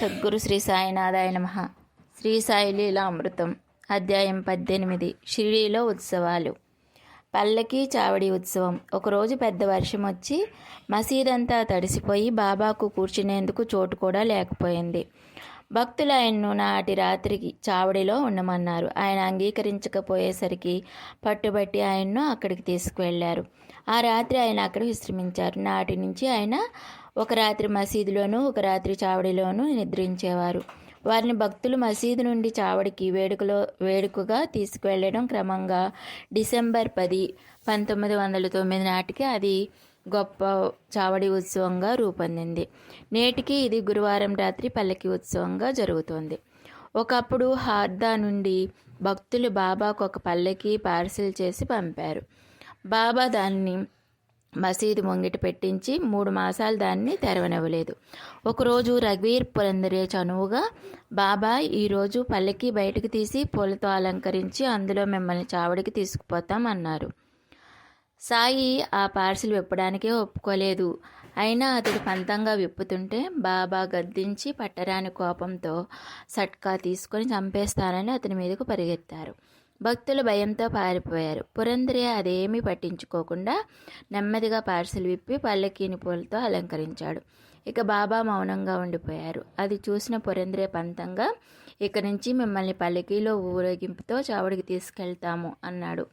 సద్గురు శ్రీ సాయినాథాయ నమ. శ్రీ సాయి లీలామృతం అధ్యాయం పద్దెనిమిది షిరిడీలో ఉత్సవాలు. పల్లకి చావడి ఉత్సవం. ఒకరోజు పెద్ద వర్షం వచ్చి మసీదంతా తడిసిపోయి బాబాకు కూర్చునేందుకు చోటు కూడా లేకపోయింది. భక్తులు ఆయన్ను నాటి రాత్రికి చావడిలో ఉండమన్నారు. ఆయన అంగీకరించకపోయేసరికి పట్టుబట్టి ఆయన్ను అక్కడికి తీసుకువెళ్ళారు ఆ రాత్రి ఆయన అక్కడ విశ్రమించారు. నాటి నుంచి ఆయన ఒక రాత్రి మసీదులోనూ ఒక రాత్రి చావడిలోనూ నిద్రించేవారు. వారిని భక్తులు మసీదు నుండి చావడికి వేడుకలో వేడుకగా తీసుకువెళ్ళడం క్రమంగా డిసెంబర్ పది పంతొమ్మిది వందల తొమ్మిది నాటికి అది గొప్ప చావడి ఉత్సవంగా రూపొందింది. నేటికి ఇది గురువారం రాత్రి పల్లకి ఉత్సవంగా జరుగుతోంది. ఒకప్పుడు హార్దా నుండి భక్తులు బాబాకు ఒక పల్లకి పార్సిల్ చేసి పంపారు. బాబా దాన్ని మసీదు ముంగిట పెట్టించి మూడు మాసాలు దాన్ని తెరవనివ్వలేదు. ఒకరోజు రఘువీర్ పురందరే చనువుగా బాబా ఈరోజు పల్లకి బయటకు తీసి పూలతో అలంకరించి అందులో మిమ్మల్ని చావడికి తీసుకుపోతాం అన్నారు. సాయి ఆ పార్సిల్ విప్పడానికే ఒప్పుకోలేదు. అయినా అతడు పంతంగా విప్పుతుంటే బాబా గద్దించి పట్టరాని కోపంతో సట్కా తీసుకొని చంపేస్తానని అతని మీదకు పరిగెత్తారు. భక్తులు భయంతో పారిపోయారు. పురందరే అదేమీ పట్టించుకోకుండా నెమ్మదిగా పార్సిల్ విప్పి పల్లకీని పూలతో అలంకరించాడు. ఇక బాబా మౌనంగా ఉండిపోయారు. అది చూసిన పురందరే పంతంగా ఇక నుంచి మిమ్మల్ని పల్లకీలో ఊరేగింపుతో చావుడికి తీసుకెళ్తాము అన్నాడు.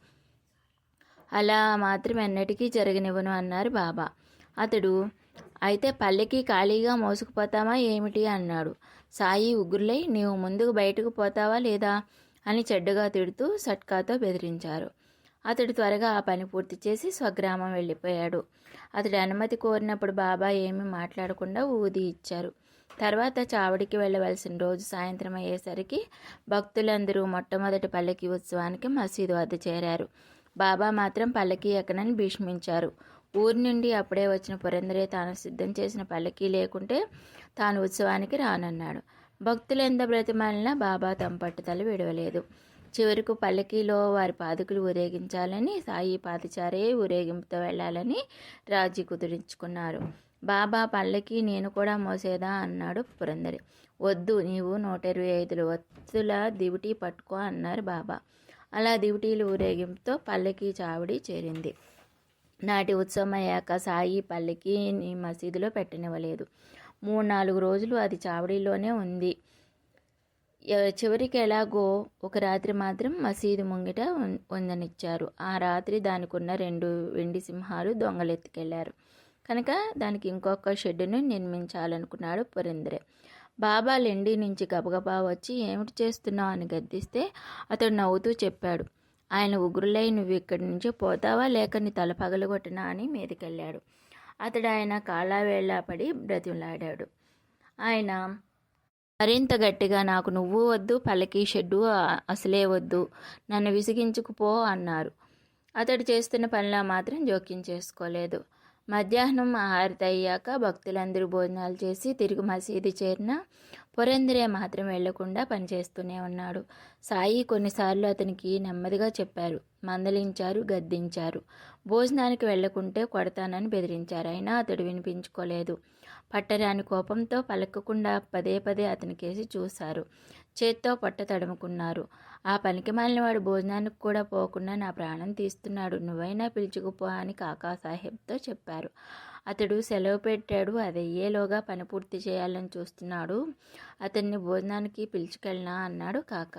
అలా మాత్రం ఎన్నటికీ జరగనివ్వను అన్నారు బాబా. అతడు అయితే పల్లెకి ఖాళీగా మోసుకుపోతామా ఏమిటి అన్నాడు. సాయి ఉగ్రులై నీవు ముందుకు బయటకు పోతావా లేదా? అని చెడ్డగా తిడుతూ సట్కాతో బెదిరించారు. అతడు త్వరగా ఆ పని పూర్తి చేసి స్వగ్రామం వెళ్ళిపోయాడు. అతడి అనుమతి కోరినప్పుడు బాబా ఏమీ మాట్లాడకుండా ఊది ఇచ్చారు. తర్వాత చావడికి వెళ్ళవలసిన రోజు సాయంత్రం అయ్యేసరికి భక్తులందరూ మొట్టమొదటి పల్లకి ఉత్సవానికి మసీదు వద్ద చేరారు. బాబా మాత్రం పల్లకి ఎక్కనని భీష్మించారు. ఊరి నుండి అప్పుడే వచ్చిన పురందరే తాను సిద్ధం చేసిన పల్లకీ లేకుంటే తాను ఉత్సవానికి రానన్నాడు. భక్తులు ఎంత బ్రతిమాలినా బాబా తమ పట్టుదల విడవలేదు. చివరకు పల్లకీలో వారి పాదుకులు ఊరేగించాలని సాయి పాదచారే ఊరేగింపుతో వెళ్ళాలని రాజీ కుదురించుకున్నారు. బాబా పల్లకి నేను కూడా మోసేదా అన్నాడు పురందరి. వద్దు నీవు నూట ఇరవై ఐదు వత్తుల దివిటీ పట్టుకో అన్నారు బాబా. అలా దివిటీలు ఊరేగింపుతో పల్లకి చావిడి చేరింది. నాటి ఉత్సవం అయ్యాక సాయి పల్లకి మసీదులో పెట్టనివ్వలేదు. మూడు నాలుగు రోజులు అది చావడిలోనే ఉంది. చివరికి ఎలాగో ఒక రాత్రి మాత్రం మసీదు ముంగిట ఉందనిచ్చారు. ఆ రాత్రి దానికి ఉన్న రెండు వెండి సింహాలు దొంగలెత్తుకెళ్ళారు. కనుక దానికి ఇంకొక షెడ్డును నిర్మించాలనుకున్నాడు పురేంద్రే. బాబా లెండి నుంచి గబగబా వచ్చి ఏమిటి చేస్తున్నావు? అని గద్దిస్తే అతడు నవ్వుతూ చెప్పాడు. ఆయన ఉగ్రులై నువ్వు ఇక్కడి నుంచి పోతావా? లేక నీ తల పగలగొట్టినా అని మీదకెళ్ళాడు. అతడు ఆయన కాళ్ళవేళ్ళ పడి బ్రతిమలాడాడు. ఆయన మరింత గట్టిగా నాకు నువ్వు వద్దు పల్లకి షెడ్డు అసలే వద్దు నన్ను విసిగించుకుపో అన్నారు. అతడు చేస్తున్న పనిలా మాత్రం జోక్యం చేసుకోలేదు. మధ్యాహ్నం హారతి అయ్యాక భక్తులందరూ భోజనాలు చేసి తిరిగి మసీదు చేరిన పురేంద్రే మాత్రం వెళ్ళకుండా పనిచేస్తూనే ఉన్నాడు. సాయి కొన్నిసార్లు అతనికి నెమ్మదిగా చెప్పారు. మందలించారు గద్దించారు. భోజనానికి వెళ్ళకుంటే కొడతానని బెదిరించారు. అయినా అతడు వినిపించుకోలేదు. పట్టరాని కోపంతో పలకకుండా పదే పదే అతనికేసి చూశారు. చేత్తో పొట్ట తడుముకున్నారు. ఆ పనికి వాడు భోజనానికి కూడా పోకుండా నా ప్రాణం తీస్తున్నాడు. నువ్వైనా పిలుచుకుపో అని కాకా సాహెబ్తో చెప్పారు. అతడు సెలవు పెట్టాడు. అదయ్యేలోగా పని పూర్తి చేయాలని చూస్తున్నాడు. అతన్ని భోజనానికి పిలుచుకెళ్ళనా అన్నాడు కాక.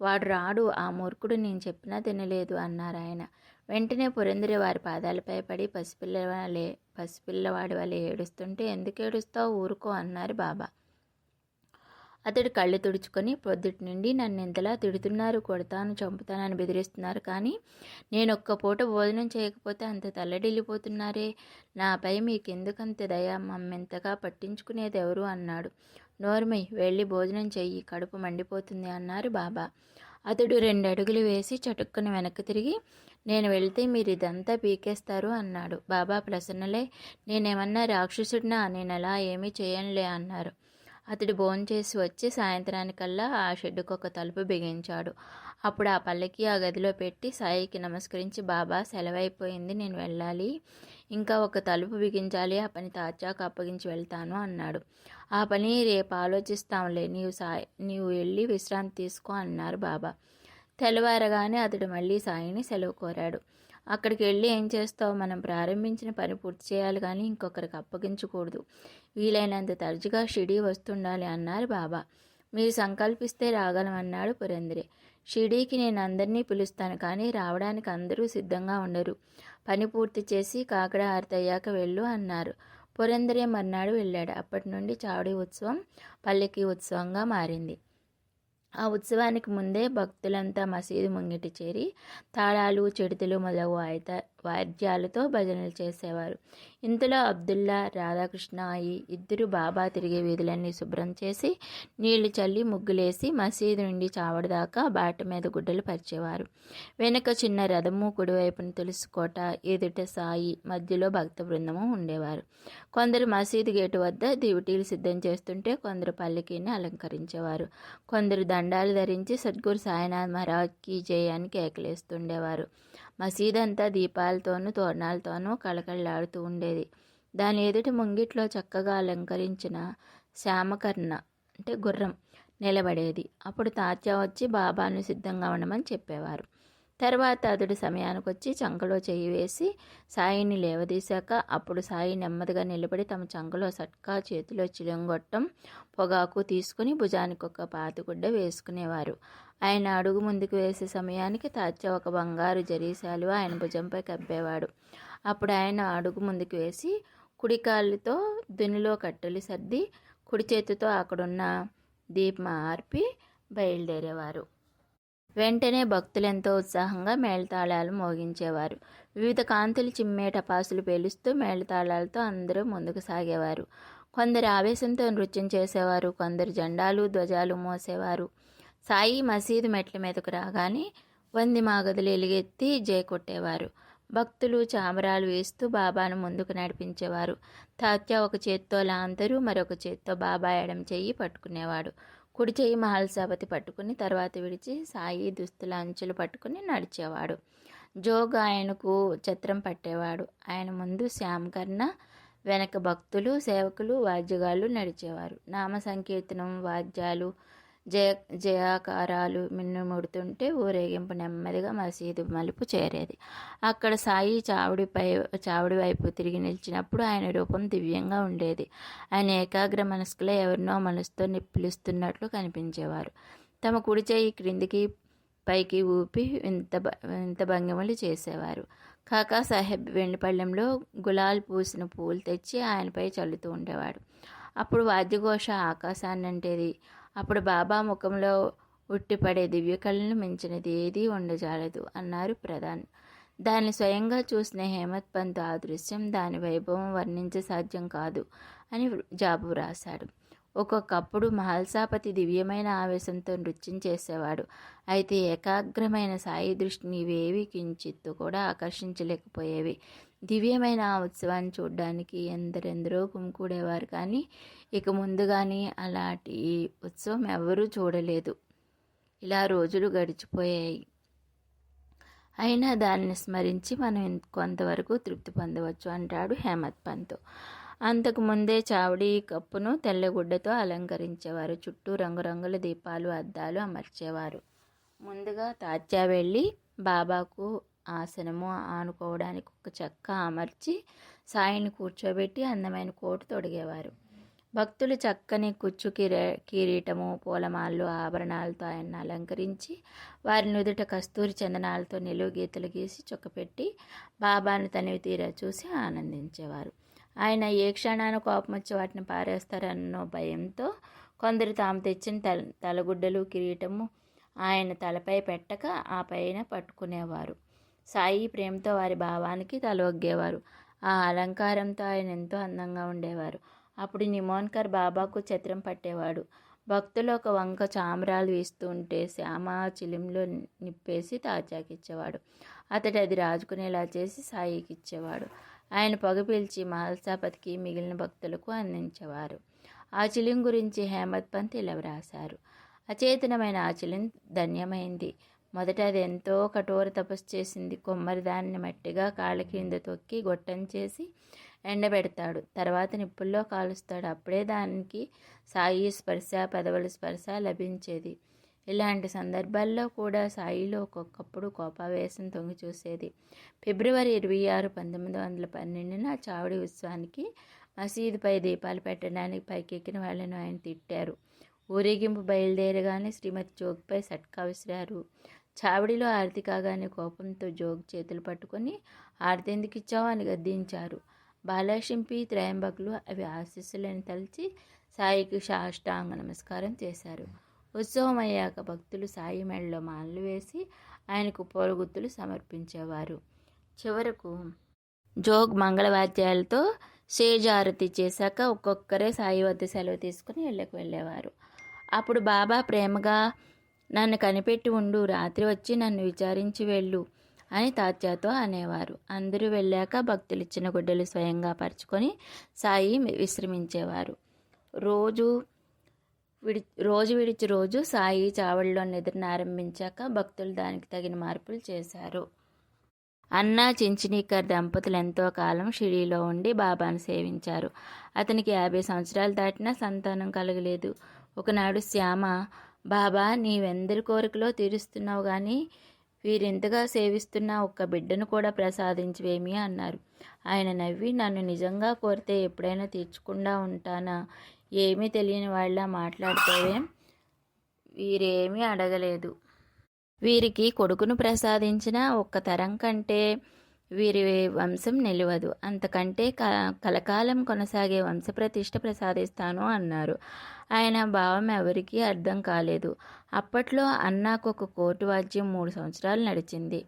వాడు రాడు. ఆ మూర్ఖుడు నేను చెప్పినా తినలేదు అన్నారు ఆయన. వెంటనే పురంధరి వారి పాదాలపై పడి పసిపిల్లవాలే పసిపిల్లవాడి వలె ఏడుస్తుంటే ఎందుకు ఏడుస్తావు? ఊరుకో అన్నారు బాబా. అతడు కళ్ళు తుడుచుకొని పొద్దుటి నుండి నన్ను ఎంతలా తిడుతున్నారు కొడతాను చంపుతానని బెదిరిస్తున్నారు. కానీ నేను ఒక్క పూట భోజనం చేయకపోతే అంత తల్లడిల్లిపోతున్నారే. నాపై మీకెందుకంత దయ? మమ్మెంతగా పట్టించుకునేది ఎవరు? అన్నాడు. నోర్మై వెళ్ళి భోజనం చెయ్యి. కడుపు మండిపోతుంది అన్నారు బాబా. అతడు రెండు అడుగులు వేసి చటుక్కుని వెనక్కి తిరిగి నేను వెళ్తే మీరు ఇదంతా పీకేస్తారు అన్నాడు. బాబా ప్రసన్నలే నేనేమన్నా రాక్షసుడినా? నేను అలా ఏమీ చేయనులే అన్నారు. అతడు భోంచేసి వచ్చి సాయంత్రానికల్లా ఆ షెడ్డుకు ఒక తలుపు బిగించాడు. అప్పుడు ఆ పల్లకి ఆ గదిలో పెట్టి సాయికి నమస్కరించి బాబా సెలవైపోయింది నేను వెళ్ళాలి. ఇంకా ఒక తలుపు బిగించాలి ఆ పని తాచాకు అప్పగించి వెళ్తాను అన్నాడు. ఆ పని రేపు ఆలోచిస్తాంలే నీవు సాయి నీవు వెళ్ళి విశ్రాంతి తీసుకో అన్నారు బాబా. తెల్లవారగానే అతడు మళ్ళీ సాయిని సెలవు కోరాడు. అక్కడికి వెళ్ళి ఏం చేస్తావు? మనం ప్రారంభించిన పని పూర్తి చేయాలి కానీ ఇంకొకరికి అప్పగించకూడదు. వీలైనంత తరచుగా షిడీ వస్తుండాలి అన్నారు బాబా. మీరు సంకల్పిస్తే రాగలమన్నాడు పురంద్రే. షిడీకి నేను అందరినీ పిలుస్తాను కానీ రావడానికి అందరూ సిద్ధంగా ఉండరు. పని పూర్తి చేసి కాకడ హారతయ్యాక వెళ్ళు అన్నారు. పురందరే మర్నాడు వెళ్ళాడు. అప్పటి నుండి చావడి ఉత్సవం పల్లెకి ఉత్సవంగా మారింది. ఆ ఉత్సవానికి ముందే భక్తులంతా మసీదు ముంగిటి చేరి తాళాలు చెడుతులు మొదలగు వాయిత వాద్యాలతో భజనలు చేసేవారు. ఇంతలో అబ్దుల్లా రాధాకృష్ణ అయి ఇద్దరు బాబా తిరిగే వీధులన్నీ శుభ్రం చేసి నీళ్ళు చల్లి ముగ్గులేసి మసీదు నుండి చావడి దాకా బాట మీద గుడ్డలు పరిచేవారు. వెనుక చిన్న రథము కుడివైపున తులసికోట ఎదుట సాయి మధ్యలో భక్త బృందము ఉండేవారు. కొందరు మసీదు గేటు వద్ద దివిటీలు సిద్ధం చేస్తుంటే కొందరు పల్లకీని అలంకరించేవారు. కొందరు దండాలు ధరించి సద్గురు సాయినాథ్ మహారాజ్కి జయాన్ని కేకలేస్తుండేవారు. మసీదంతా దీపాలతోనూ తోరణాలతోనూ కళకళలాడుతూ ఉండేది. దాని ఎదుటి ముంగిట్లో చక్కగా అలంకరించిన శ్యామకర్ణ అంటే గుర్రం నిలబడేది. అప్పుడు తాత్య వచ్చి బాబాను సిద్ధంగా ఉండమని చెప్పేవారు. తర్వాత అతడు సమయానికి వచ్చి చంకలో చేయి వేసి సాయిని లేవదీశాక అప్పుడు సాయి నెమ్మదిగా నిలబడి తమ చంకలో సట్కా చేతిలో చిలంగొట్టం పొగాకు తీసుకుని భుజానికి ఒక పాతిగుడ్డ వేసుకునేవారు. ఆయన అడుగు ముందుకు వేసే సమయానికి తాత్య ఒక బంగారు జరీశాలు ఆయన భుజంపై కప్పేవాడు. అప్పుడు ఆయన అడుగు ముందుకు వేసి కుడి కాళ్ళతో దునిలో కట్టెలు సర్ది కుడి చేతితో అక్కడున్న దీపం ఆర్పి బయలుదేరేవారు. వెంటనే భక్తులెంతో ఉత్సాహంగా మేళతాళాలు మోగించేవారు. వివిధ కాంతులు చిమ్మే టపాసులు పేలుస్తూ మేళతాళాలతో అందరూ ముందుకు సాగేవారు. కొందరు ఆవేశంతో నృత్యం చేసేవారు కొందరు జెండాలు ధ్వజాలు మోసేవారు. సాయి మసీదు మెట్ల మీదకు రాగానే వంది మాగదులు ఎలుగెత్తి జయ కొట్టేవారు. భక్తులు చామరాలు వేస్తూ బాబాను ముందుకు నడిపించేవారు. తాత్య ఒక చేత్తో లాంతరు మరొక చేత్తో బాబా ఎడం చెయ్యి పట్టుకునేవాడు. కుడి చెయ్యి మహల్సాపతి పట్టుకుని తర్వాత విడిచి సాయి దుస్తుల అంచులు పట్టుకుని నడిచేవాడు. జోగ్ ఆయనకు ఛత్రం పట్టేవాడు. ఆయన ముందు శ్యామకర్ణ వెనక భక్తులు సేవకులు వాద్యగాళ్ళు నడిచేవారు. నామ సంకీర్తనం వాద్యాలు జయ జయాకారాలు మిన్నుముడుతుంటే ఊరేగింపు నెమ్మదిగా మసీదు మలుపు చేరేది. అక్కడ సాయి చావుడిపై చావుడి వైపు తిరిగి నిలిచినప్పుడు ఆయన రూపం దివ్యంగా ఉండేది. ఆయన ఏకాగ్ర మనస్కులో ఎవరినో మనసుతో నిప్పిలుస్తున్నట్లు కనిపించేవారు. తమ కుడి చేయి క్రిందికి పైకి ఊపి ఇంత ఇంత భంగిమలు చేసేవారు. కాకా సాహెబ్ వెండిపళ్ళెంలో గులాల్ పూసిన పూలు తెచ్చి ఆయనపై చల్లుతూ ఉండేవాడు. అప్పుడు వాద్యఘోష ఆకాశాన్ని అంటేది అప్పుడు బాబా ముఖంలో ఉట్టిపడే దివ్యకళను మించినది ఏదీ ఉండజాలదు అన్నారు ప్రధాన్. దాన్ని స్వయంగా చూసిన హేమత్ పంత్ ఆ దృశ్యం దాని వైభవం వర్ణించ సాధ్యం కాదు అని జాబు వ్రాశాడు. ఒక్కొక్కప్పుడు మహల్సాపతి దివ్యమైన ఆవేశంతో నృత్యం చేసేవాడు. అయితే ఏకాగ్రమైన సాయి దృష్టిని ఇవేవి కించిత్తు కూడా ఆకర్షించలేకపోయేవి. దివ్యమైన ఆ ఉత్సవాన్ని చూడడానికి ఎందరెందరో గుమికూడేవారు కానీ ఇక ముందు కానీ అలాంటి ఉత్సవం ఎవరూ చూడలేదు. ఇలా రోజులు గడిచిపోయాయి. అయినా దాన్ని స్మరించి మనం కొంతవరకు తృప్తి పొందవచ్చు అంటాడు హేమత్ పంత్. అంతకు ముందే చావడి కప్పును తెల్లగుడ్డతో అలంకరించేవారు. చుట్టూ రంగురంగుల దీపాలు అద్దాలు అమర్చేవారు. ముందుగా తాత్యా వెళ్ళి బాబాకు ఆసనము ఆనుకోవడానికి ఒక చెక్క అమర్చి సాయిని కూర్చోబెట్టి అందమైన కోటు తొడిగేవారు. భక్తులు చక్కని కుచ్చు కిరే కిరీటము పూలమాలలు ఆభరణాలతో ఆయన్ని అలంకరించి వారి నుదుట కస్తూరి చందనాలతో నిలువు గీతలు గీసి చొక్కపెట్టి బాబాను తనివి తీరా చూసి ఆనందించేవారు. ఆయన ఏ క్షణాన కోపం వచ్చి వాటిని పారేస్తారన్నో భయంతో కొందరు తాము తెచ్చిన తల తలగుడ్డలు కిరీటము ఆయన తలపై పెట్టక ఆ పైన పట్టుకునేవారు. సాయి ప్రేమతో వారి భావానికి తలొగ్గేవారు. ఆ అలంకారంతో ఆయన ఎంతో అందంగా ఉండేవారు. అప్పుడు నిమోన్కర్ బాబాకు ఛత్రం పట్టేవాడు. భక్తులు ఒక వంక చామరాలు వేస్తూ ఉంటే శ్యామ చిలింలో నిప్పేసి తాచాకిచ్చేవాడు అతడు అది రాజుకునేలా చేసి సాయికి ఇచ్చేవాడు ఆయన పొగ పీల్చి మహల్సాపతికి మిగిలిన భక్తులకు అందించేవారు. ఆ చిలిం గురించి హేమత్ పంత్ ఇలా వ్రాశారు. అచేతనమైన ఆ చిలిం ధన్యమైంది. మొదట అది ఎంతో కఠోర తపస్సు చేసింది. కొమ్మరి దాన్ని మట్టిగా కాళ్ళ కింద తొక్కి గొట్టం చేసి ఎండబెడతాడు. తర్వాత నిప్పుల్లో కాలుస్తాడు. అప్పుడే దానికి సాయి స్పర్శ పెదవుల స్పర్శ లభించేది. ఇలాంటి సందర్భాల్లో కూడా సాయిలో ఒక్కొక్కప్పుడు కోపావేశం తొంగి చూసేది. ఫిబ్రవరి ఇరవై ఆరు పంతొమ్మిది వందల పన్నెండున చావిడి ఉత్సవానికి మసీదుపై దీపాలు పెట్టడానికి పైకెక్కిన వాళ్ళను ఆయన తిట్టారు. ఊరేగింపు బయలుదేరగానే శ్రీమతి జోగ్పై సట్కా విసిరారు. చావిడిలో ఆరతి కాగానే కోపంతో జోగ్ చేతులు పట్టుకొని ఆరతి ఎందుకు ఇచ్చావు? అని గద్దించారు. బాలశింపి త్రయంబకులు అవి ఆశీస్సులను తలిచి సాయికి సాష్టాంగ నమస్కారం చేశారు. ఉత్సవం అయ్యాక భక్తులు సాయి మెడలో మాలలు వేసి ఆయనకు పోరుగుత్తులు సమర్పించేవారు. చివరకు జోగ్ మంగళవాద్యాలతో స్టేజ్ ఆరతి చేశాక ఒక్కొక్కరే సాయి వద్ద సెలవు తీసుకుని ఇళ్ళకు వెళ్ళేవారు. అప్పుడు బాబా ప్రేమగా నన్ను కనిపెట్టి ఉండు రాత్రి వచ్చి నన్ను విచారించి వెళ్ళు అని తాత్యాతో అనేవారు. అందరూ వెళ్ళాక భక్తులు ఇచ్చిన గుడ్డలు స్వయంగా పరుచుకొని సాయి విశ్రమించేవారు. రోజు విడి రోజు విడిచి రోజు సాయి చావడిలో నిద్రను ఆరంభించాక భక్తులు దానికి తగిన మార్పులు చేశారు. అన్నా చించినీకర్ దంపతులు ఎంతో కాలం షిరిలో ఉండి బాబాను సేవించారు. అతనికి యాభై సంవత్సరాలు దాటినా సంతానం కలగలేదు. ఒకనాడు శ్యామ బాబా నీవెందరి కోరికలో తీరుస్తున్నావు కానీ వీరింతగా సేవిస్తున్న ఒక్క బిడ్డను కూడా ప్రసాదించవేమి అన్నారు. ఆయన నవ్వి నన్ను నిజంగా కోరితే ఎప్పుడైనా తీర్చకుండా ఉంటానా? ఏమీ తెలియని వాళ్ళ మాట్లాడితేవే వీరేమీ అడగలేదు. వీరికి కొడుకును ప్రసాదించిన ఒక్క తరం కంటే వీరి వంశం నిలవదు. అంతకంటే క కలకాలం కొనసాగే వంశప్రతిష్ఠ ప్రసాదిస్తాను అన్నారు. ఆయన భావం ఎవరికీ అర్థం కాలేదు. అప్పట్లో అన్నాకు ఒక కోర్టు వాద్యం మూడు సంవత్సరాలు నడిచింది.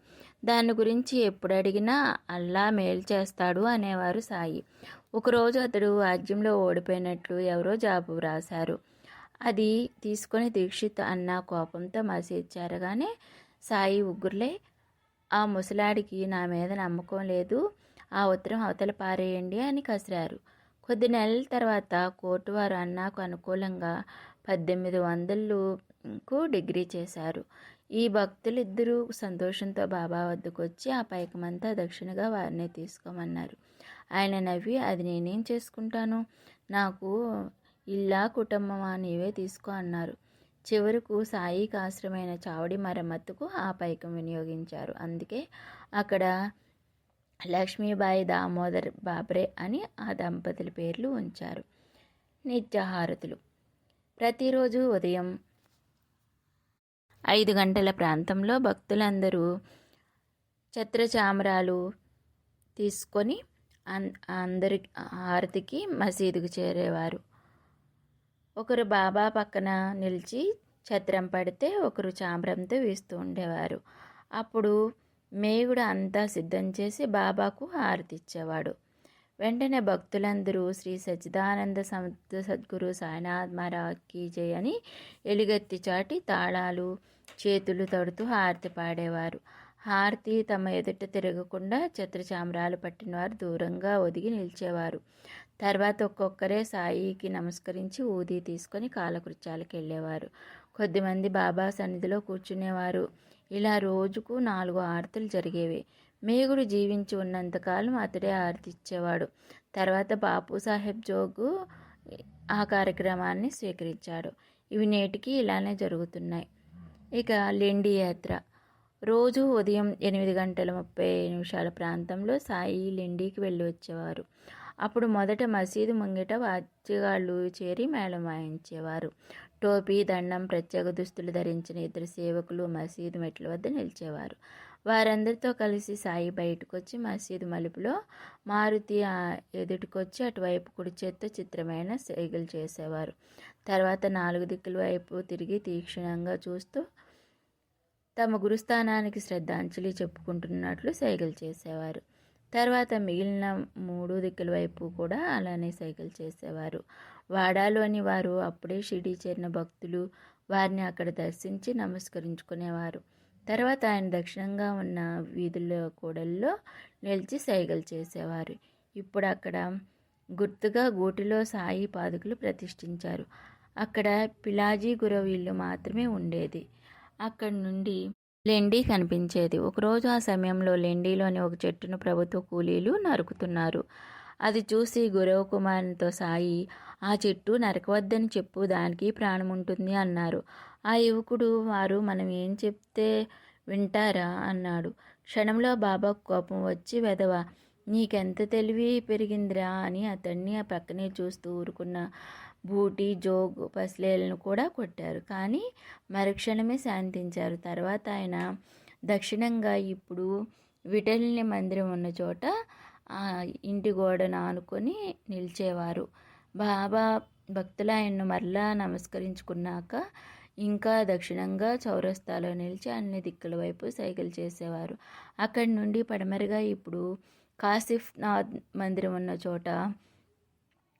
దాని గురించి ఎప్పుడు అడిగినా అల్లా మేలు చేస్తాడు అనేవారు సాయి. ఒకరోజు అతడు వాద్యంలో ఓడిపోయినట్లు ఎవరో జాబు వ్రాశారు. అది తీసుకొని దీక్షిత్ అన్న కోపంతో మసీద్ చేరగానే సాయి ఉగ్గురులే ఆ ముసలాడికి నా మీద నమ్మకం లేదు. ఆ ఉత్తరం అవతల పారేయండి అని కసిరారు. కొద్ది నెలల తర్వాత కోర్టు వారు అన్నాకు అనుకూలంగా పద్దెనిమిది వందలకు డిగ్రీ చేశారు. ఈ భక్తులిద్దరూ సంతోషంతో బాబా వద్దకు వచ్చి ఆ పైకమంతా దక్షిణగా వారిని తీసుకోమన్నారు. ఆయన నవ్వి అది నేనేం చేసుకుంటాను? నాకు ఇల్లా కుటుంబమా? నీవే తీసుకో అన్నారు. చివరకు సాయికి ఆశ్రమైన చావడి మరమ్మతుకు ఆ పైకం వినియోగించారు. అందుకే అక్కడ లక్ష్మీబాయి దామోదర్ బాబ్రే అని ఆ దంపతుల పేర్లు ఉంచారు. నిత్యహారతులు. ప్రతిరోజు ఉదయం ఐదు గంటల ప్రాంతంలో భక్తులందరూ ఛత్రచామరాలు తీసుకొని అందరి హారతికి మసీదుకు చేరేవారు. ఒకరు బాబా పక్కన నిలిచి ఛత్రం పడితే ఒకరు చాంబ్రంతో వీస్తూ ఉండేవారు. అప్పుడు మేగుడు అంతా సిద్ధం చేసి బాబాకు హారతిచ్చేవాడు వెంటనే భక్తులందరూ శ్రీ సచ్చిదానంద సముద్ర సద్గురు సాయినాథ్ మహారాజ్కి జయ అని ఎలుగెత్తి చాటి తాళాలు చేతులు తడుతూ హారతి పాడేవారు. హారతి తమ ఎదుట తిరగకుండా ఛత్రచామరాలు పట్టినవారు దూరంగా ఒదిగి నిలిచేవారు. తర్వాత ఒక్కొక్కరే సాయికి నమస్కరించి ఊది తీసుకొని కాలకృత్యాలకు వెళ్ళేవారు. కొద్దిమంది బాబా సన్నిధిలో కూర్చునేవారు. ఇలా రోజుకు నాలుగు ఆరతులు జరిగేవి. మేగుడు జీవించి ఉన్నంతకాలం అతడే ఆరతి ఇచ్చేవాడు. తర్వాత బాపు సాహెబ్ జోగు ఆ కార్యక్రమాన్ని స్వీకరించాడు. ఇవి నేటికి ఇలానే జరుగుతున్నాయి. ఇక లెండి యాత్ర. రోజు ఉదయం ఎనిమిది గంటల ముప్పై నిమిషాల ప్రాంతంలో సాయి లెండికి వెళ్ళి వచ్చేవారు. అప్పుడు మొదట మసీదు ముంగిట వాద్యగాళ్ళు చేరి మేళం వాయించేవారు. టోపీ దండం ప్రత్యేక దుస్తులు ధరించిన ఇద్దరు సేవకులు మసీదు మెట్ల వద్ద నిలిచేవారు. వారందరితో కలిసి సాయి బయటకు వచ్చి మసీదు మలుపులో మారుతి ఎదుటికొచ్చి అటువైపు కుడి చేత్తో చిత్రమైన సైగలు చేసేవారు. తర్వాత నాలుగు దిక్కుల వైపు తిరిగి తీక్షణంగా చూస్తూ తమ గురుస్థానానికి శ్రద్ధాంజలి చెప్పుకుంటున్నట్లు సైగలు చేసేవారు. తర్వాత మిగిలిన మూడు దిక్కుల వైపు కూడా అలానే సైకిల్ చేసేవారు. వాడాలోని వారు అప్పుడే షిడి చేరిన భక్తులు వారిని అక్కడ దర్శించి నమస్కరించుకునేవారు. తర్వాత ఆయన దక్షిణంగా ఉన్న వీధుల కూడల్లో నిలిచి సైగలు చేసేవారు. ఇప్పుడు అక్కడ గుర్తుగా గూటిలో సాయి పాదుకులు ప్రతిష్ఠించారు. అక్కడ పిలాజీ గురవీళ్ళు మాత్రమే ఉండేది. అక్కడి నుండి లెండి కనిపించేది. ఒకరోజు ఆ సమయంలో లెండిలోని ఒక చెట్టును ప్రభుత్వ కూలీలు నరుకుతున్నారు. అది చూసి గురవ కుమారునితో సాయి ఆ చెట్టు నరకవద్దని చెప్పు దానికి ప్రాణం ఉంటుంది అన్నారు. ఆ యువకుడు వారు మనం ఏం చెప్తే వింటారా అన్నాడు. క్షణంలో బాబా కోపం వచ్చి వెదవ నీకెంత తెలివి పెరిగిందిరా అని అతన్ని ఆ పక్కనే చూస్తూ ఊరుకున్న బూటి జోగ్ పస్లేలను కూడా కొట్టారు. కానీ మరుక్షణమే శాంతించారు. తర్వాత ఆయన దక్షిణంగా ఇప్పుడు విటలిని మందిరం ఉన్న చోట ఆ ఇంటి గోడను ఆనుకొని నిలిచేవారు. బాబా భక్తులు ఆయన్ను మరలా నమస్కరించుకున్నాక ఇంకా దక్షిణంగా చౌరస్తాలో నిలిచి అన్ని దిక్కుల వైపు సైకిల్ చేసేవారు. అక్కడి నుండి పడమరగా ఇప్పుడు కాసిఫ్ నాథ్ మందిరం ఉన్న చోట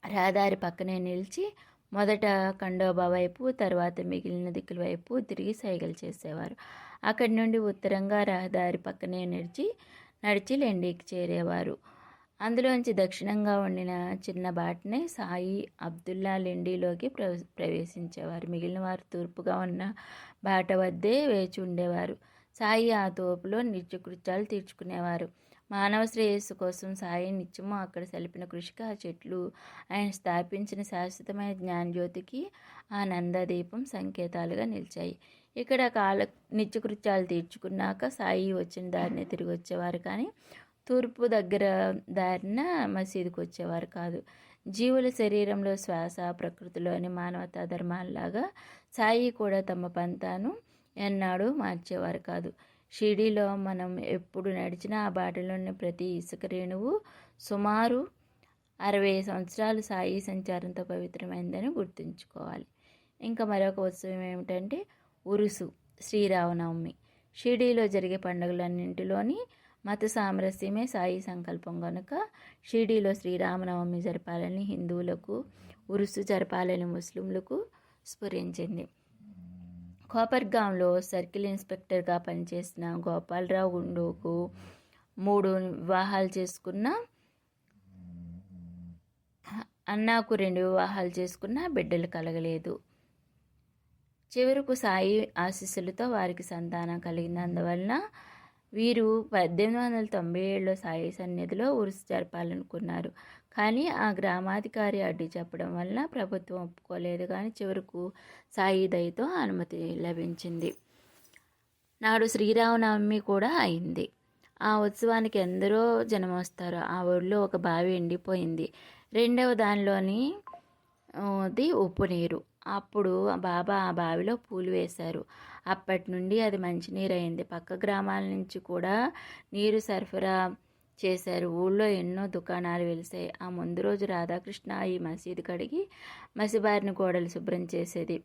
రహదారి పక్కనే నిలిచి మొదట ఖండోబా వైపు తర్వాత మిగిలిన దిక్కుల వైపు తిరిగి సైగలు చేసేవారు. అక్కడి నుండి ఉత్తరంగా రహదారి పక్కనే నడిచి నడిచి లెండికి చేరేవారు. అందులోంచి దక్షిణంగా ఉండిన చిన్న బాటనే సాయి అబ్దుల్లా లెండిలోకి ప్రవ ప్రవేశించేవారు. మిగిలిన వారు తూర్పుగా ఉన్న బాట వద్దే వేచి ఉండేవారు. సాయి ఆ తోపులో నిత్యకృత్యాలు తీర్చుకునేవారు. మానవ శ్రేయస్సు కోసం సాయి నిత్యము అక్కడ సలిపిన కృషికి ఆ చెట్లు ఆయన స్థాపించిన శాశ్వతమైన జ్ఞానజ్యోతికి ఆ నందదీపం సంకేతాలుగా నిలిచాయి. ఇక్కడ కాల నిత్యకృత్యాలు తీర్చుకున్నాక సాయి వచ్చిన దారిని తిరిగి వచ్చేవారు కానీ తూర్పు దగ్గర దారిన మసీదుకు వచ్చేవారు కాదు. జీవుల శరీరంలో శ్వాస ప్రకృతిలోని మానవతా ధర్మాల్లాగా సాయి కూడా తమ పంతాను ఎన్నాడు మార్చేవారు కాదు. షిరిడీలో మనం ఎప్పుడు నడిచినా ఆ బాటలోని ప్రతి ఇసుక రేణువు సుమారు అరవై సంవత్సరాలు సాయి సంచారంతో పవిత్రమైందని గుర్తుంచుకోవాలి. ఇంకా మరొక ఉత్సవం ఏమిటంటే ఉరుసు శ్రీరామనవమి. షిడీలో జరిగే పండుగలన్నింటిలోని మత సామరస్యమే సాయి సంకల్పం కనుక షిరిడీలో శ్రీరామనవమి జరపాలని హిందువులకు ఉరుసు జరపాలని ముస్లింలకు స్ఫురించింది. కోపర్గాంలో సర్కిల్ ఇన్స్పెక్టర్గా పనిచేసిన గోపాలరావు గుండూకు మూడు వివాహాలు చేసుకున్న అన్నాకు రెండు వివాహాలు చేసుకున్న బిడ్డలు కలగలేదు. చివరకు సాయి ఆశీస్సులతో వారికి సంతానం కలిగినందువలన వీరు పద్దెనిమిది వందల తొంభై ఏడులో సాయి సన్నిధిలో ఉరుసు జరపాలనుకున్నారు. కానీ ఆ గ్రామాధికారి అడ్డు చెప్పడం వలన ప్రభుత్వం ఒప్పుకోలేదు. కానీ చివరకు సాయి దయతో అనుమతి లభించింది. నాడు శ్రీరామనవమి కూడా అయింది. ఆ ఉత్సవానికి ఎందరో జనం వస్తారు. ఆ ఊళ్ళో ఒక బావి ఎండిపోయింది. రెండవ దానిలోని ది ఉప్పు నీరు. అప్పుడు బాబా ఆ బావిలో పూలు వేశారు. అప్పటి నుండి అది మంచినీరు అయింది పక్క గ్రామాల నుంచి కూడా నీరు సరఫరా చేశారు. ఊళ్ళో ఎన్నో దుకాణాలు వెలిసాయి. ఆ ముందు రోజు రాధాకృష్ణ ఈ మసీదు కడిగి మసిబారిని గోడలు శుభ్రం చేసేది.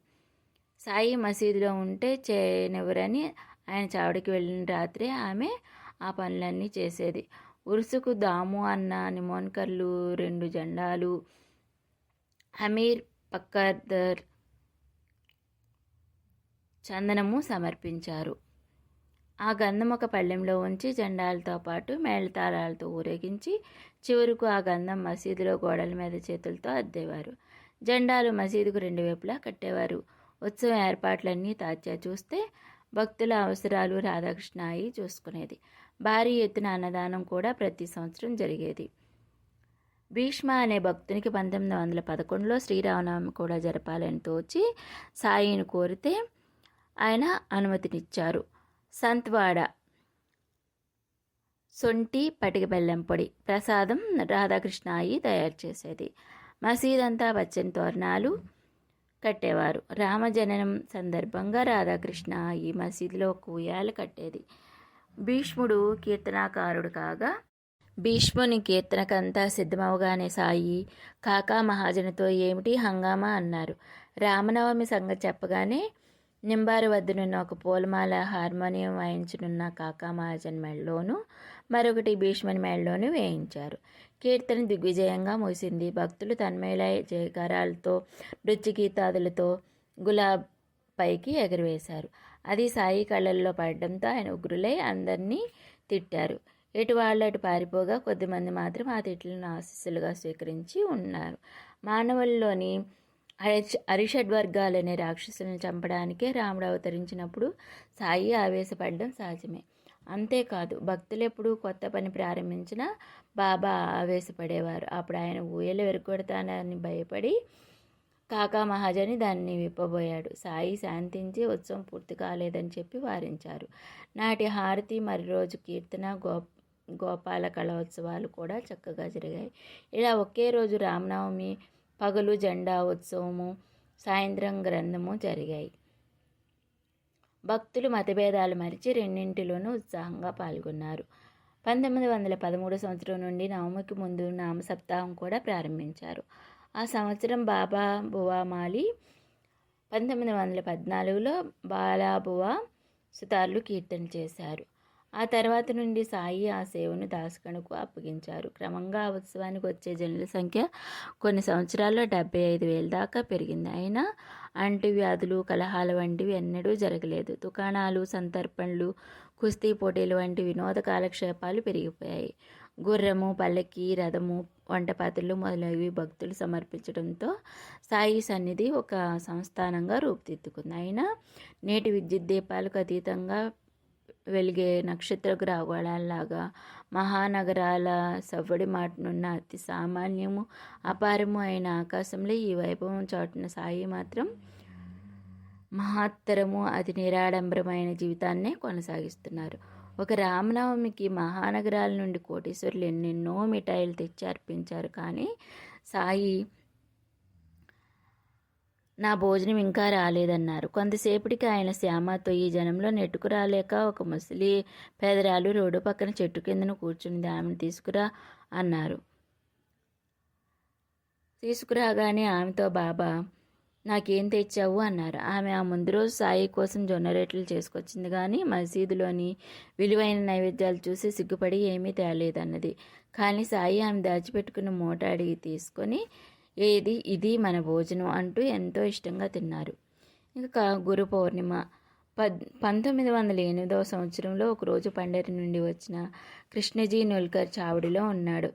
సాయి మసీదులో ఉంటే చేయనివ్వరని ఆయన చావుడికి వెళ్ళిన రాత్రి ఆమె ఆ పనులన్నీ చేసేది. ఉరుసుకు దాము అన్న నిమోన్కర్లు రెండు జెండాలు హమీర్ పక్కర్దర్ చందనము సమర్పించారు. ఆ గంధం ఒక పళ్ళెంలో ఉంచి జెండాలతో పాటు మేళతారాలతో ఊరేగించి చివరకు ఆ గంధం మసీదులో గోడల మీద చేతులతో అద్దేవారు. జెండాలు మసీదుకు రెండు వైపులా కట్టేవారు. ఉత్సవం ఏర్పాట్లన్నీ తాజా చూస్తే భక్తుల అవసరాలు రాధాకృష్ణ అయి చూసుకునేది. భారీ ఎత్తున అన్నదానం కూడా ప్రతి సంవత్సరం జరిగేది. భీష్మ అనే భక్తునికి పంతొమ్మిది వందల పదకొండులో శ్రీరామనవమి కూడా జరపాలని తోచి సాయిని కోరితే ఆయన అనుమతినిచ్చారు. సంత్వాడ. సొంటి పటిక బెల్లం పొడి. ప్రసాదం రాధాకృష్ణ అయి తయారు చేసేది. మసీదంతా పచ్చని తోరణాలు కట్టేవారు. రామజననం సందర్భంగా రాధాకృష్ణ ఈ మసీదులో కూయాలు కట్టేది. భీష్ముడు కీర్తనాకారుడు కాగా భీష్ముని కీర్తనకంతా సిద్ధమవగానే సాయి కాకా మహాజనుతో ఏమిటి హంగామా? అన్నారు. రామనవమి సంగతి చెప్పగానే నింబారు వద్దనున్న ఒక పూలమాల హార్మోనియం వాయించనున్న కాకా మహాజన్ మెడలోను మరొకటి భీష్మని మెడలోను వేయించారు. కీర్తన దిగ్విజయంగా ముగిసింది. భక్తులు తన్మయులై జయకారాలతో నృత్య గీతాదులతో గులాబ్ పైకి ఎగరవేశారు. అది సాయి కళ్ళల్లో పడడంతో ఆయన ఉగ్రులై అందరినీ తిట్టారు. ఎటు వాళ్ళు అటు పారిపోగా కొద్దిమంది మాత్రం ఆ తిట్లను ఆశీస్సులుగా స్వీకరించి ఉన్నారు. మానవుల్లోని అరిష అనే రాక్షసులను చంపడానికే రాముడు అవతరించినప్పుడు సాయి ఆవేశపడడం సహజమే. అంతేకాదు భక్తులు ఎప్పుడు కొత్త పని ప్రారంభించినా బాబా ఆవేశపడేవారు. అప్పుడు ఆయన ఊయలు వెరుకొడతానని భయపడి కాకా మహాజని దాన్ని విప్పబోయాడు. సాయి శాంతించి ఉత్సవం పూర్తి కాలేదని చెప్పి వారించారు. నాటి హారతి మరి రోజు కీర్తన గో గోపాల కళోత్సవాలు కూడా చక్కగా జరిగాయి. ఇలా ఒకే రోజు రామనవమి పగలు జెండా ఉత్సవము సాయంత్రం గ్రంథము జరిగాయి. భక్తులు మతభేదాలు మరిచి రెండింటిలోనూ ఉత్సాహంగా పాల్గొన్నారు. పంతొమ్మిది వందల పదమూడు సంవత్సరం నుండి నవమికి ముందు నామ సప్తాహం కూడా ప్రారంభించారు. ఆ సంవత్సరం బాబా బువామాలి పంతొమ్మిది వందల పద్నాలుగులో బాలాబువా సుతార్లు కీర్తన చేశారు. ఆ తర్వాత నుండి సాయి ఆ సేవను దాసకణకు అప్పగించారు. క్రమంగా ఆ ఉత్సవానికి వచ్చే జనుల సంఖ్య కొన్ని సంవత్సరాల్లో డెబ్బై ఐదు వేల దాకా పెరిగింది. అయినా అంటువ్యాధులు కలహాల వంటివి ఎన్నడూ జరగలేదు. దుకాణాలు సంతర్పణలు కుస్తీ పోటీలు వంటి వినోద కాలక్షేపాలు పెరిగిపోయాయి. గుర్రము పల్లకి రథము వంటపాత్రలు మొదలైనవి భక్తులు సమర్పించడంతో సాయి సన్నిధి ఒక సంస్థానంగా రూపుదిద్దుకుంది. అయినా నేటి విద్యుత్ దీపాలకు అతీతంగా వెలిగే నక్షత్ర గ్రహగోళాల్లాగా మహానగరాల సవ్వడి మాటనున్న అతి సామాన్యము అపారము అయిన ఆకాశంలో ఈ వైభవం చాటున సాయి మాత్రం మహత్తరము అతి నిరాడంబరమైన జీవితాన్నే కొనసాగిస్తున్నారు. ఒక రామనవమికి మహానగరాల నుండి కోటీశ్వరులు ఎన్నెన్నో మిఠాయిలు తెచ్చి అర్పించారు. కానీ సాయి నా భోజనం ఇంకా రాలేదన్నారు. కొంతసేపటికి ఆయన శ్యామతో ఈ జనంలో నెట్టుకు రాలేక ఒక ముసలి పేదరాలు రోడ్డు పక్కన చెట్టు కిందను కూర్చుని ఆమెను తీసుకురా అన్నారు. తీసుకురాగానే ఆమెతో బాబా నాకేం తెచ్చావు? అన్నారు. ఆమె ఆ ముందు రోజు సాయి కోసం జొన్న రొట్టెలు చేసుకొచ్చింది కానీ మసీదులోని విలువైన నైవేద్యాలు చూసి సిగ్గుపడి ఏమీ తేలేదన్నది. కానీ సాయి ఆమె దాచిపెట్టుకున్న మూట అడిగి తీసుకొని ఏది ఇది మన భోజనం అంటూ ఎంతో ఇష్టంగా తిన్నారు. ఇంకా గురు పౌర్ణిమ పద్ పంతొమ్మిది వందల ఎనిమిదవ సంవత్సరంలో ఒకరోజు పండరి నుండి వచ్చిన కృష్ణజీ నుల్కర్ చావుడిలో ఉన్నాడు.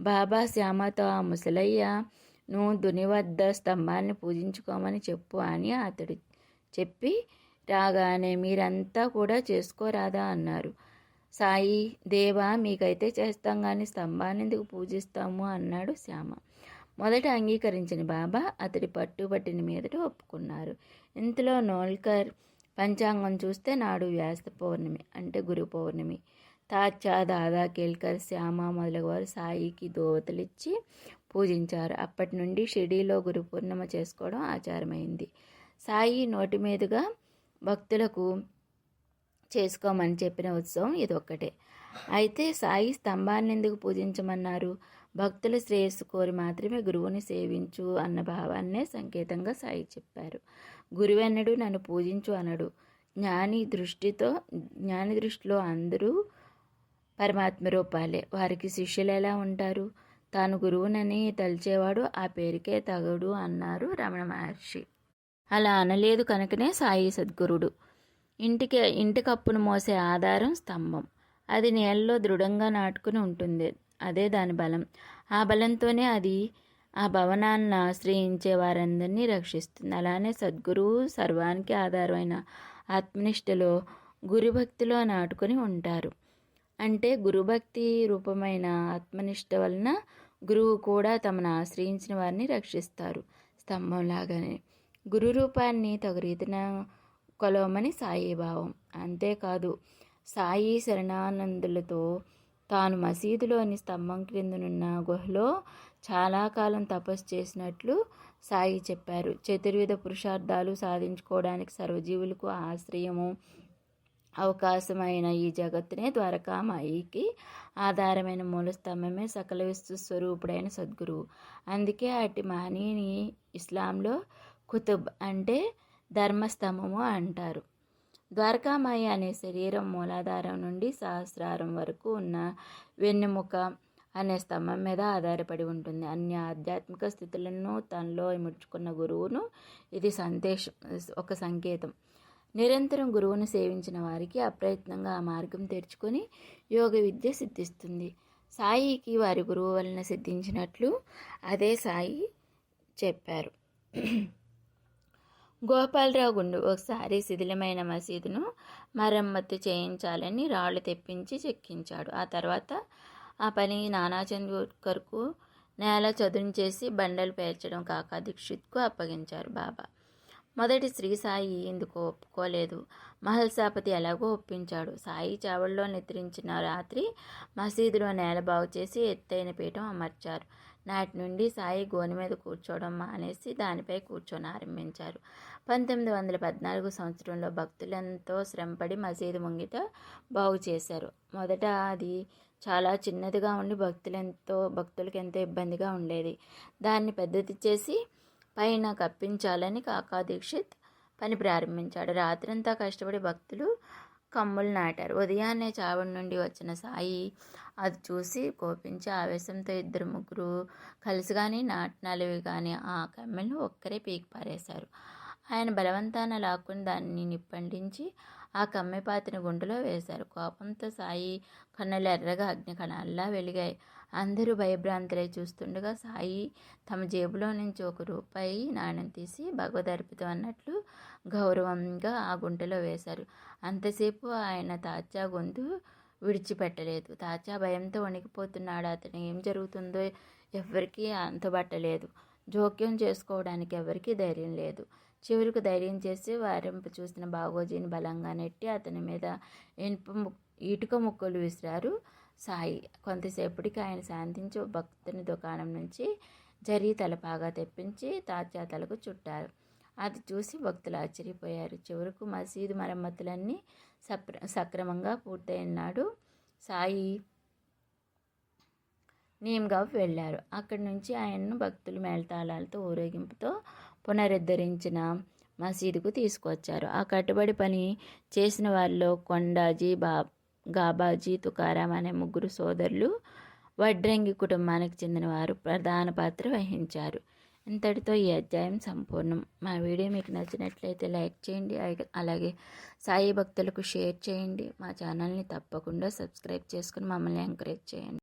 బాబా శ్యామతో ఆ ముసలయ్య నువ్వు దుని వద్ద స్తంభాన్ని పూజించుకోమని చెప్పు అని అతడు చెప్పి రాగానే మీరంతా కూడా చేసుకోరాదా అన్నారు. సాయి దేవా మీకైతే చేస్తాం కానీ స్తంభాన్ని ఎందుకు పూజిస్తాము అన్నాడు శ్యామ. మొదట అంగీకరించిన బాబా అతడి పట్టుబట్టిన మీదట ఒప్పుకున్నారు. ఇంతలో నోల్కర్ పంచాంగం చూస్తే నాడు వ్యాస పౌర్ణమి అంటే గురు పౌర్ణమి. తాచా దాదా కేల్కర్ శ్యామ మొదలగువారు సాయికి దోవతలిచ్చి పూజించారు. అప్పటి నుండి షిడీలో గురు పూర్ణిమ చేసుకోవడం ఆచారమైంది. సాయి నోటి మీదుగా భక్తులకు చేసుకోమని చెప్పిన ఉత్సవం ఇదొక్కటే. అయితే సాయి స్తంభాన్ని ఎందుకు పూజించమన్నారు? భక్తుల శ్రేయస్సు కోరి మాత్రమే గురువుని సేవించు అన్న భావాన్నే సంకేతంగా సాయి చెప్పారు. గురువెన్నడు నన్ను పూజించు అనడు. జ్ఞాని దృష్టితో జ్ఞాని దృష్టిలో అందరూ పరమాత్మ రూపాలే. వారికి శిష్యులు ఎలా ఉంటారు? తాను గురువునని తలిచేవాడు ఆ పేరుకే తగడు అన్నారు రమణ మహర్షి. అలా అనలేదు కనుకనే సాయి సద్గురుడు. ఇంటికి ఇంటి కప్పును మోసే ఆధారం స్తంభం. అది నేలలో దృఢంగా నాటుకుని ఉంటుంది. అదే దాని బలం. ఆ బలంతోనే అది ఆ భవనాన్ని ఆశ్రయించే వారందరినీ రక్షిస్తుంది. అలానే సద్గురువు సర్వానికి ఆధారమైన ఆత్మనిష్టలో గురుభక్తిలో నాటుకొని ఉంటారు. అంటే గురుభక్తి రూపమైన ఆత్మనిష్ట వలన గురువు కూడా తమను ఆశ్రయించిన వారిని రక్షిస్తారు. స్తంభంలాగానే గురు రూపాన్ని తగు రీతిన కొలవమని సాయి భావం. అంతేకాదు సాయి శరణానందులతో తాను మసీదులోని స్తంభం క్రిందనున్న గుహలో చాలా కాలం తపస్సు చేసినట్లు సాయి చెప్పారు. చతుర్విధ పురుషార్థాలు సాధించుకోవడానికి సర్వజీవులకు ఆశ్రయము అవకాశమైన ఈ జగత్తునే ద్వారకామాయికి ఆధారమైన మూల స్తంభమే సకల విశ్వ స్వరూపుడైన సద్గురువు అందుకే అటు మహనీయుని ఇస్లాంలో కుతుబ్ అంటే ధర్మస్తంభము అంటారు. ద్వారకామాయి అనే శరీరం మూలాధారం నుండి సహస్రారం వరకు ఉన్న వెన్నెముక అనే స్తంభం మీద ఆధారపడి ఉంటుంది. అన్ని ఆధ్యాత్మిక స్థితులను తనలో ఇముడ్చుకున్న గురువును ఇది సందేశం ఒక సంకేతం. నిరంతరం గురువును సేవించిన వారికి అప్రయత్నంగా ఆ మార్గం తెరుచుకొని యోగ విద్య సిద్ధిస్తుంది. సాయికి వారి గురువు వలన సిద్ధించినట్లు అదే సాయి చెప్పారు. గోపాలరావు గుండు ఒకసారి శిథిలమైన మసీదును మరమ్మతు చేయించాలని రాళ్ళు తెప్పించి చెక్కించాడు. ఆ తర్వాత ఆ పని నానాచంద్కర్కు నేల చదును బండలు పేర్చడం కాకా దీక్షిత్కు అప్పగించారు బాబా. మొదటి శ్రీ సాయి ఇందుకు ఒప్పుకోలేదు? మహల్సాపతి ఎలాగో ఒప్పించాడు. సాయి చావల్లో నిద్రించిన రాత్రి మసీదులో నేల బాగు చేసి ఎత్తైన పీఠం అమర్చారు. నాటి నుండి సాయి గోని మీద కూర్చోవడం మానేసి దానిపై కూర్చొని ఆరంభించారు. పంతొమ్మిది వందల పద్నాలుగు సంవత్సరంలో భక్తులంతో శ్రమపడి మసీదు ముంగిట బాగు చేశారు. మొదట అది చాలా చిన్నదిగా ఉండి భక్తులెంతో భక్తులకు ఎంతో ఇబ్బందిగా ఉండేది. దాన్ని పెద్దది చేసి పైన కప్పించాలని కాకా దీక్షిత్ పని ప్రారంభించాడు. రాత్రంతా కష్టపడి భక్తులు కమ్ములు నాటారు. ఉదయాన్నే చావడి నుండి వచ్చిన సాయి అది చూసి కోపించి ఆవేశంతో ఇద్దరు ముగ్గురు కలిసి కానీ నాటినవి కానీ ఆ కమ్మెలను ఒక్కరే పీకి పారేశారు. ఆయన బలవంతాన లాక్కుని దాన్ని నిప్పండించి ఆ కమ్మెపాతిని గుండెలో వేశారు. కోపంతో సాయి కన్నులు ఎర్రగా అగ్ని కణాల్లా వెలిగాయి. అందరూ భయభ్రాంతులై చూస్తుండగా సాయి తమ జేబులో నుంచి ఒక రూపాయి నాణ్యం తీసి భగవదర్పితం అన్నట్లు గౌరవంగా ఆ గుంటలో వేశారు. అంతసేపు ఆయన తాజా గొంతు విడిచిపెట్టలేదు. తాజా భయంతో వణికిపోతున్నాడు. అతను ఏం జరుగుతుందో ఎవరికీ అంతబట్టలేదు. జోక్యం చేసుకోవడానికి ఎవరికీ ధైర్యం లేదు. చివరికి ధైర్యం చేసి వారింపు చూసిన బాగోజీని బలంగా నెట్టి అతని మీద ఇనుప ఇటుక ముక్కలు విసిరారు సాయి. కొంతసేపటికి ఆయన శాంతించి భక్తుని దుకాణం నుంచి జరీ తలపాగా తెప్పించి తాజా తలకు చుట్టారు. అది చూసి భక్తులు ఆశ్చర్యపోయారు. చివరకు మసీదు మరమ్మతులన్నీ సప్ర సక్రమంగా పూర్తయినాడు. సాయి నీమ్గావ్ వెళ్ళారు. అక్కడి నుంచి ఆయన్ను భక్తులు మేళతాళాలతో ఊరేగింపుతో పునరుద్ధరించిన మసీదుకు తీసుకొచ్చారు ఆ కట్టుబడి పని చేసిన వారిలో కొండాజీ బా గాబాజీ తుకారాం అనే ముగ్గురు సోదరులు వడ్రంగి కుటుంబానికి చెందిన వారు ప్రధాన పాత్ర వహించారు. ఇంతటితో ఈ అధ్యాయం సంపూర్ణం. మా వీడియో మీకు నచ్చినట్లయితే లైక్ చేయండి. అలాగే సాయి భక్తులకు షేర్ చేయండి. మా ఛానల్ని తప్పకుండా సబ్స్క్రైబ్ చేసుకుని మమ్మల్ని ఎంకరేజ్ చేయండి.